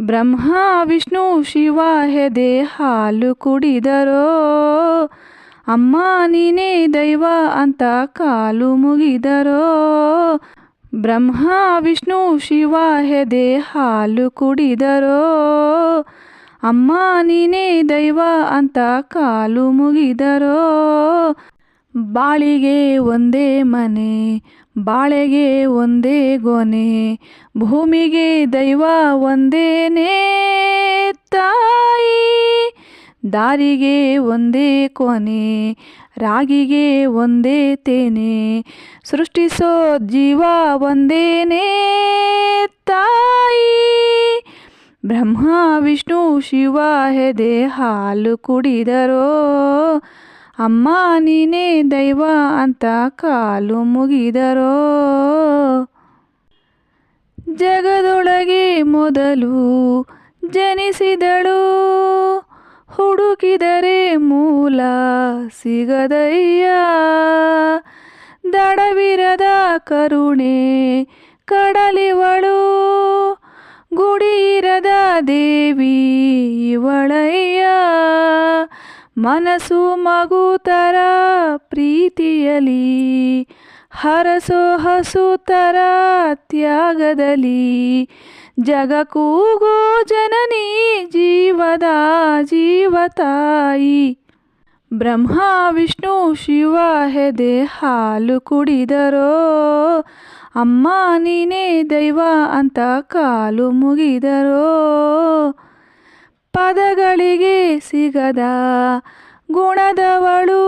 ಬ್ರಹ್ಮ, ವಿಷ್ಣು, ಶಿವ ಹೆದೆ ಹಾಲು ಕುಡಿದರೋ. ಅಮ್ಮ, ನೀನೇ ದೈವ ಅಂತ ಕಾಲು ಮುಗಿದರೋ. ಬ್ರಹ್ಮ, ವಿಷ್ಣು, ಶಿವ ಹೆದೆ ಹಾಲು ಕುಡಿದರೋ. ಅಮ್ಮ, ನೀನೇ ದೈವ ಅಂತ ಕಾಲು ಮುಗಿದರೋ. ಬಾಳಿಗೆ ಒಂದೇ ಮನೆ, ಬಾಳೆಗೆ ಒಂದೇ ಗೊನೆ, ಭೂಮಿಗೆ ದೈವ ಒಂದೇನೇ ತಾಯಿ, ದಾರಿಗೆ ಒಂದೇ ಕೊನೆ, ರಾಗಿಗೆ ಒಂದೇ ತೇನೆ, ಸೃಷ್ಟಿಸೋ ಜೀವ ಒಂದೇನೇ ತಾಯಿ. ಬ್ರಹ್ಮ, ವಿಷ್ಣು, ಶಿವ, ಹೆದೆ, ಹಾಲು ಕುಡಿದರೋ ಅಮ್ಮ ನೀನೇ ದೈವ ಅಂತ ಕಾಲು ಮುಗಿದರೋ? ಜಗದೊಳಗೆ ಮೊದಲು ಜನಿಸಿದಳು. ಹುಡುಕಿದರೆ ಮೂಲ ಸಿಗದಯ್ಯ. ದಡವಿರದ ಕರುಣೆ ಕಡಲಿವಳು. ಗುಡಿರದ ದೇವಿ ಇವಳಯ್ಯ. ಮನಸ್ಸು ಮಗುತರ ಪ್ರೀತಿಯಲಿ, ಹರಸು ಹಸುತರ ತ್ಯಾಗದಲಿ ಜಗ ಕೂಗೋ ಜನನಿ ಜೀವದ ಜೀವತಾಯಿ ಬ್ರಹ್ಮ, ವಿಷ್ಣು, ಶಿವ, ಹೆದೆ, ಹಾಲು ಕುಡಿದರೋ, ಅಮ್ಮ ನೀನೇ ದೈವ ಅಂತ ಕಾಲು ಮುಗಿದರೋ ಪದಗಳಿಗೆ ಸಿಗದ ಗುಣದವಳು.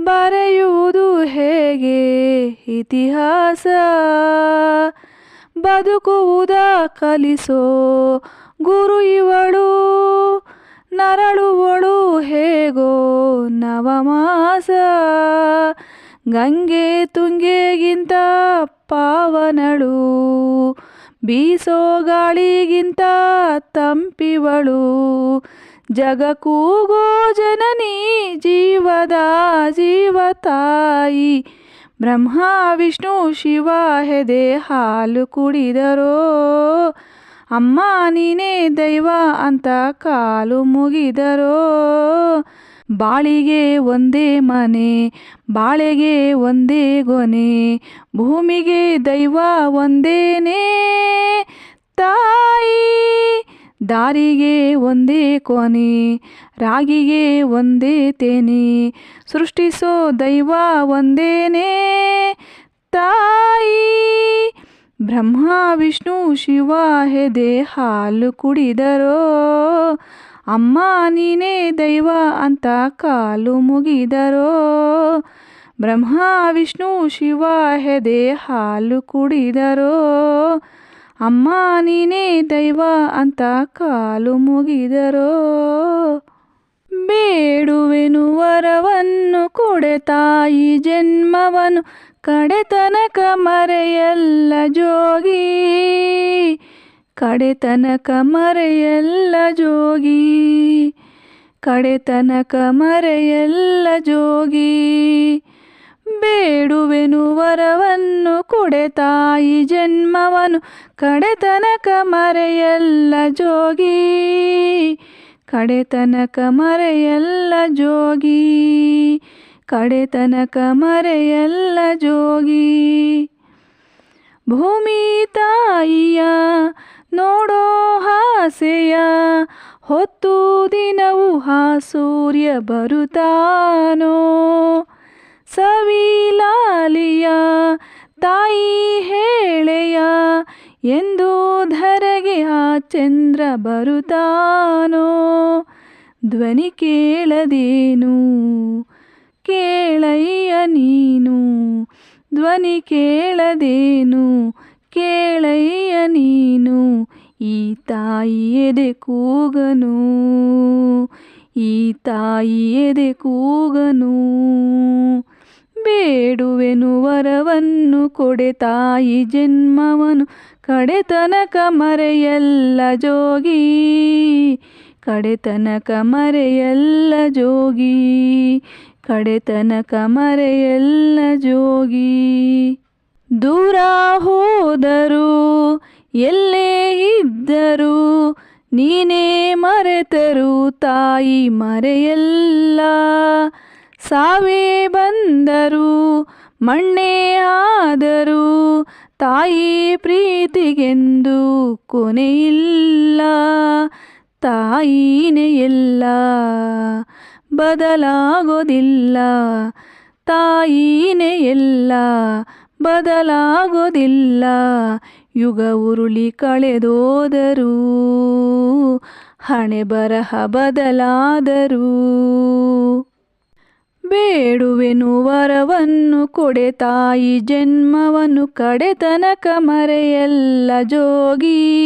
ಬರೆಯುವುದು ಹೇಗೆ? ಇತಿಹಾಸ. ಬದುಕುವುದ ಕಲಿಸೋ ಗುರು ಇವಳು. ನರಳುವಳು ಹೇಗೋ ನವಮಾಸ. ಗಂಗೆ ತುಂಗೆಗಿಂತ ಪಾವನಳು. ಬೀಸೋ ಗಾಳಿಗಿಂತ ತಂಪಿವಳು. ಜಗ ಕೂಗೋ ಜನನಿ ಜೀವದ ಜೀವತಾಯಿ. ಬ್ರಹ್ಮ, ವಿಷ್ಣು, ಶಿವ, ಹೆದೆ, ಹಾಲು ಕುಡಿದರೋ. ಅಮ್ಮ, ನೀನೇ ದೈವ ಅಂತ ಕಾಲು ಮುಗಿದರೋ. ಬಾಳಿಗೆ ಒಂದೇ ಮನೆ, ಬಾಳೆಗೆ ಒಂದೇ ಗೊನೆ, ಭೂಮಿಗೆ ದೈವ ಒಂದೇನೇ. ತಾಯಿ, ದಾರಿಗೆ ಒಂದೇ ಕೊನೆ, ರಾಗಿಗೆ ಒಂದೇ ತೇನೆ, ಸೃಷ್ಟಿಸೋ ದೈವ ಒಂದೇನೇ. ತಾಯಿ, ಬ್ರಹ್ಮ, ವಿಷ್ಣು, ಶಿವ, ಹೆದೆ, ಹಾಲು ಕುಡಿದರೋ ಅಮ್ಮ ನೀನೇ ದೈವ ಅಂತ ಕಾಲು ಮುಗಿದರೋ. ಬ್ರಹ್ಮ, ವಿಷ್ಣು, ಶಿವ, ಹೆದೆ, ಹಾಲು ಕುಡಿದರೋ. ಅಮ್ಮ ನೀನೇ ದೈವ ಅಂತ ಕಾಲು ಮುಗಿದರೋ. ಬೇಡುವೆನು ವರವನ್ನು ಕೊಡೆ ತಾಯಿ ಜನ್ಮವನು ಕಡೆತನಕ ಕಡೆತನಕ ಮರೆಯಲ್ಲ ಜೋಗಿ. ಕಡೆತನಕ ಮರೆಯಲ್ಲ ಜೋಗಿ. ಬೇಡುವೆನು ವರವನ್ನು ಕೊಡೆ ತಾಯಿ ಜನ್ಮವನು. ಕಡೆತನಕ ಮರೆಯಲ್ಲ ಜೋಗಿ. ಕಡೆತನಕ ಮರೆಯಲ್ಲ ಜೋಗಿ. ಕಡೆತನಕ ಮರೆಯಲ್ಲ ಜೋಗಿ. ಭೂಮಿ ತಾಯಿಯ ನೋಡೋ ಹಾಸೆಯ. ಹೊತ್ತು ದಿನವು ಹಾ ಸೂರ್ಯ ಬರುತ್ತಾನೋ. ಸವಿಲಾಲಿಯ ತಾಯಿ ಹೇಳೆಯ, ಎಂದು ಧರೆಗೆ ಆ ಚಂದ್ರ ಬರುತ್ತಾನೋ. ಧ್ವನಿ ಕೇಳದೇನು? ಕೇಳಯ್ಯ ನೀನು. ಧ್ವನಿ ಕೇಳದೇನು? ಕೇಳಯ್ಯ ನೀನು. ಈ ತಾಯಿಯದೆ ಕೂಗನು, ಈ ತಾಯಿಯದೆ ಕೂಗನು. ಬೇಡುವೆನು ವರವನ್ನು ಕೊಡೆ ತಾಯಿ ಜನ್ಮವನು ಕಡೆತನಕ ಮರೆಯಲ್ಲ ಜೋಗಿ. ಕಡೆತನಕ ಮರೆಯಲ್ಲ ಜೋಗಿ ಕಡೆತನಕ ಮರೆಯಲ್ಲ ಜೋಗಿ. ದೂರ ಹೋದರು ಎಲ್ಲೇ ಇದ್ದರು ನೀನೇ ಮರೆತರು ತಾಯಿ ಮರೆಯಲ್ಲ. ಸಾವೇ ಬಂದರು, ಮಣ್ಣೇ ಆದರೂ ತಾಯಿ ಪ್ರೀತಿಗೆಂದು ಕೊನೆಯಿಲ್ಲ. ತಾಯಿನೇ ಎಲ್ಲ, ಬದಲಾಗೋದಿಲ್ಲ. ತಾಯಿನೇ ಎಲ್ಲ, ಬದಲಾಗೋದಿಲ್ಲ. ಯುಗ ಉರುಳಿ ಕಳೆದೋದರೂ, ಹಣೆ ಬರಹ ಬದಲಾದರೂ. ಬೇಡುವೆನು ವರವನ್ನು ಕೊಡೆ ತಾಯಿ ಜನ್ಮವನ್ನು ಕಡೆತನಕ ಮರೆಯೆಲ್ಲ ಜೋಗಿ.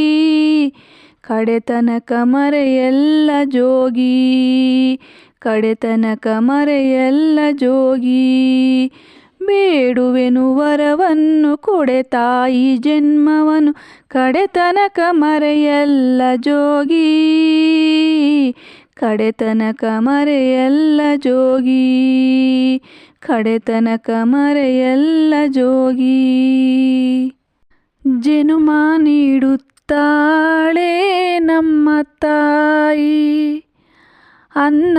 ಕಡೆತನಕ ಮರೆಯೆಲ್ಲ ಜೋಗಿ. ಕಡೆತನಕ ಮರೆಯೆಲ್ಲ ಜೋಗಿ. ಬೇಡುವೆನು ವರವನ್ನು ಕೊಡೆ ತಾಯಿ ಜನ್ಮವನು ಕಡೆತನಕ ಮರೆಯಲ್ಲ ಜೋಗಿ. ಕಡೆತನಕ ಮರೆಯಲ್ಲ ಜೋಗಿ. ಕಡೆತನಕ ಮರೆಯಲ್ಲ ಜೋಗಿ. ಜನುಮ ನೀಡುತ್ತಾಳೆ ನಮ್ಮ ತಾಯಿ. ಅನ್ನ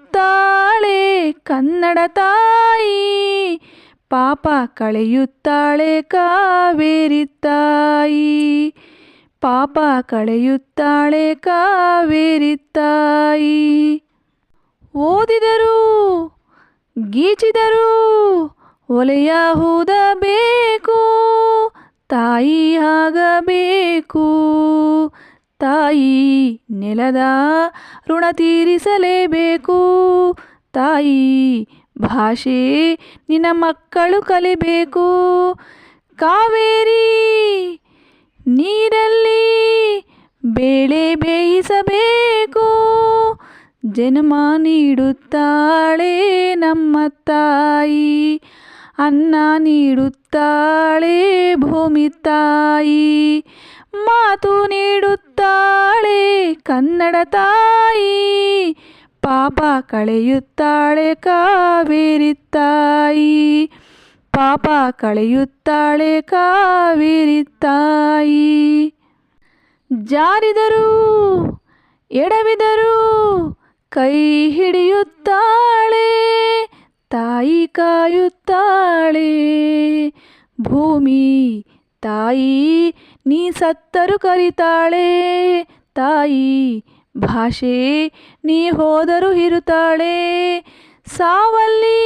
ನೀಡುತ್ತಾಳೆ ಕನ್ನಡ ತಾಯಿ. ಪಾಪ ಕಳೆಯುತ್ತಾಳೆ, ಕಾವೇರಿ ತಾಯಿ. ಪಾಪ ಕಳೆಯುತ್ತಾಳೆ, ಕಾವೇರಿ ತಾಯಿ. ಓದಿದರು, ಗೀಚಿದರು, ಒಲೆಯ ಹೂದಬೇಕು, ತಾಯಿ ಆಗಬೇಕು. ತಾಯಿ ನೆಲದ ಋಣ ತೀರಿಸಲೇಬೇಕು. ತಾಯಿ ಭಾಷೆ ನಿನ್ನ ಮಕ್ಕಳು ಕಲಿಬೇಕು. ಕಾವೇರಿ ನೀರಲ್ಲಿ ಬೇಳೆ ಬೇಯಿಸಬೇಕು. ಜನ್ಮ ನೀಡುತ್ತಾಳೆ ನಮ್ಮ ತಾಯಿ, ಅನ್ನ ನೀಡುತ್ತಾಳೆ ಭೂಮಿ ತಾಯಿ. ಮಾತು ನೀಡುತ್ತಾಳೆ ಕನ್ನಡ ತಾಯಿ. ಪಾಪ ಕಳೆಯುತ್ತಾಳೆ ಕಾವೇರಿ ತಾಯಿ. ಪಾಪ ಕಳೆಯುತ್ತಾಳೆ ಕಾವೇರಿ ತಾಯಿ. ಜಾರಿದರು, ಎಡವಿದರು ಕೈ ಹಿಡಿಯುತ್ತಾಳೆ, ತಾಯಿ ಕಾಯುತ್ತಾಳೆ. ಭೂಮಿ ತಾಯಿ, ನೀ ಸತ್ತರು ಕರಿತಾಳೆ. ತಾಯಿ, ಭಾಷೆ, ನೀ ಹೋದರು ಇರುತ್ತಾಳೆ. ಸಾವಲ್ಲಿ,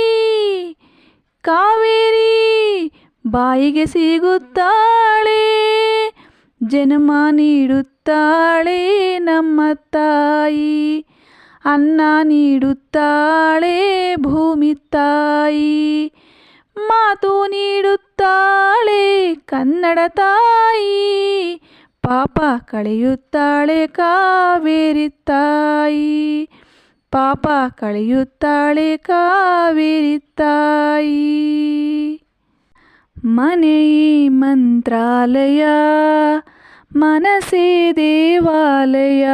ಕಾವೇರಿ, ಬಾಯಿಗೆ ಸಿಗುತ್ತಾಳೆ. ಜನ್ಮ ನೀಡುತ್ತಾಳೆ ನಮ್ಮ ತಾಯಿ. ಅನ್ನ ನೀಡುತ್ತಾಳೆ ಭೂಮಿ ತಾಯಿ. ಮಾತು ನೀಡುತ್ತಾಳೆ ಕನ್ನಡ ತಾಯಿ, ಪಾಪ ಕಳೆಯುತ್ತಾಳೆ ಕಾವೇರಿ ತಾಯಿ, ಪಾಪ ಕಳೆಯುತ್ತಾಳೆ ಕಾವೇರಿ ತಾಯಿ. ಮನೆಯೇ ಮಂತ್ರಾಲಯ, ಮನಸೇ ದೇವಾಲಯ,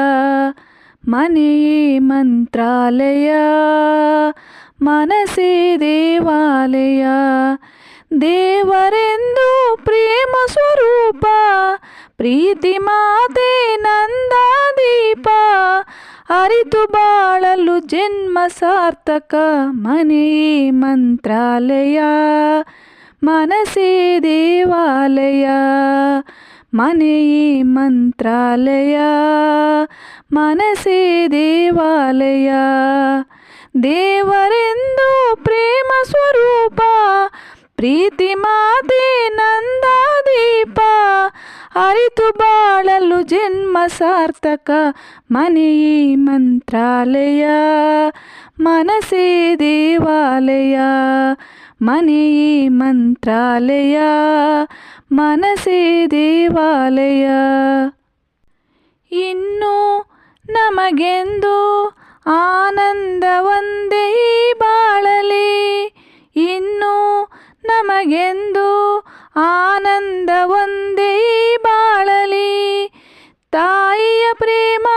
ಮನೆಯೇ ಮಂತ್ರಾಲಯ ಮನಸೇ ದೇವಾಲಯ. ದೇವರೆಂದು ಪ್ರೇಮ ಸ್ವರೂಪ, ಪ್ರೀತಿ ಮಾತೆ ನಂದ ದೀಪ ಅರಿತು ಬಾಳಲು ಜನ್ಮ ಸಾರ್ಥಕ ಮನೆಯೇ ಮಂತ್ರಾಲಯ. ಮನಸೇ ದೇವಾಲಯ ಮನೆಯೇ ಮಂತ್ರಾಲಯ. ಮನಸೇ ದೇವಾಲಯ. ದೇವರೆಂದು ಪ್ರೇಮ ಸ್ವರೂಪ, ಪ್ರೀತಿ ಮಾತೆ ನಂದ ದೀಪ ಅರಿತು ಬಾಳಲು ಜನ್ಮ ಸಾರ್ಥಕ ಮನೆಯೇ ಮಂತ್ರಾಲಯ. ಮನಸೇ ದೇವಾಲಯ ಮನೆಯೇ ಮಂತ್ರಾಲಯ. ಮನಸೇ ದೇವಾಲಯ. ಇನ್ನು ನಮಗೆಂದು ಆನಂದ ಒಂದೇ ಬಾಳಲಿ. ಇನ್ನು ನಮಗೆಂದು ಆನಂದ ಒಂದೇ ಬಾಳಲಿ. ತಾಯಿಯ ಪ್ರೇಮ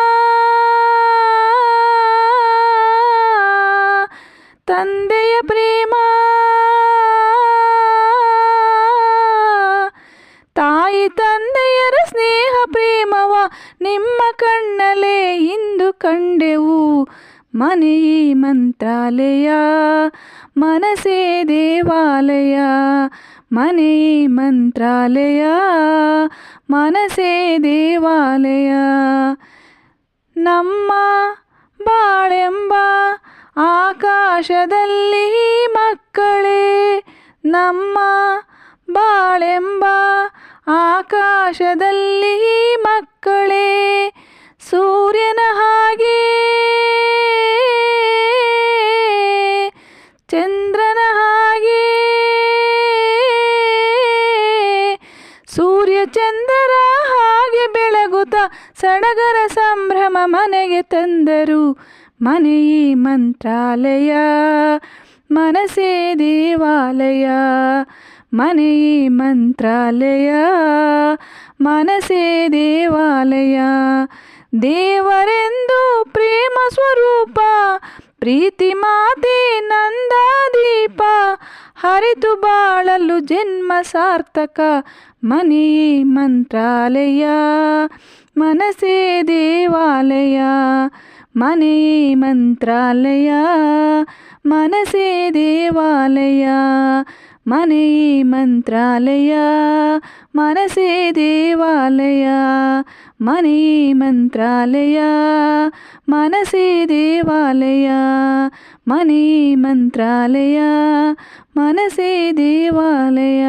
ತಂದೆಯ ಪ್ರೇಮ ಮಂತ್ರಾಲಯ ಮನಸೇ ದೇವಾಲಯ. ನಮ್ಮ ಬಾಳೆಂಬ ಆಕಾಶದಲ್ಲಿ ಮಕ್ಕಳೇ ನಮ್ಮ ಬಾಳೆಂಬ ಆಕಾಶದಲ್ಲಿ ಮಕ್ಕಳೇ ಸೂರ್ಯನ ಹಾಗೆ. ಚಂದ್ರರ ಹಾಗೆ ಬೆಳಗುತ್ತ ಸಡಗರ ಸಂಭ್ರಮ ಮನೆಗೆ ತಂದರು. ಮನೆಯೇ ಮಂತ್ರಾಲಯ, ಮನಸೇ ದೇವಾಲಯ. ಮನೆಯೇ ಮಂತ್ರಾಲಯ, ಮನಸೇ ದೇವಾಲಯ. ದೇವರೆಂದು ಪ್ರೇಮ ಸ್ವರೂಪ ಪ್ರೀತಿ ಮಾತೆ ನಂದಾದೀಪ ಹರಿತು ಬಾಳಲು ಜನ್ಮ ಸಾರ್ಥಕ ಮನೆಯೇ ಮಂತ್ರಾಲಯ ಮನಸೇ ದೇವಾಲಯ. ಮನೆಯೇ ಮಂತ್ರಾಲಯ, ಮನಸೇ ದೇವಾಲಯ ಮನೆಯೇ ಮಂತ್ರಾಲಯ, ಮನಸೇ ದೇವಾಲಯ ಮನೆಯೇ ಮಂತ್ರಾಲಯ, ಮನಸೇ ದೇವಾಲಯ ಮನೆಯೇ ಮಂತ್ರಾಲಯ, ಮನಸೇ ದೇವಾಲಯ.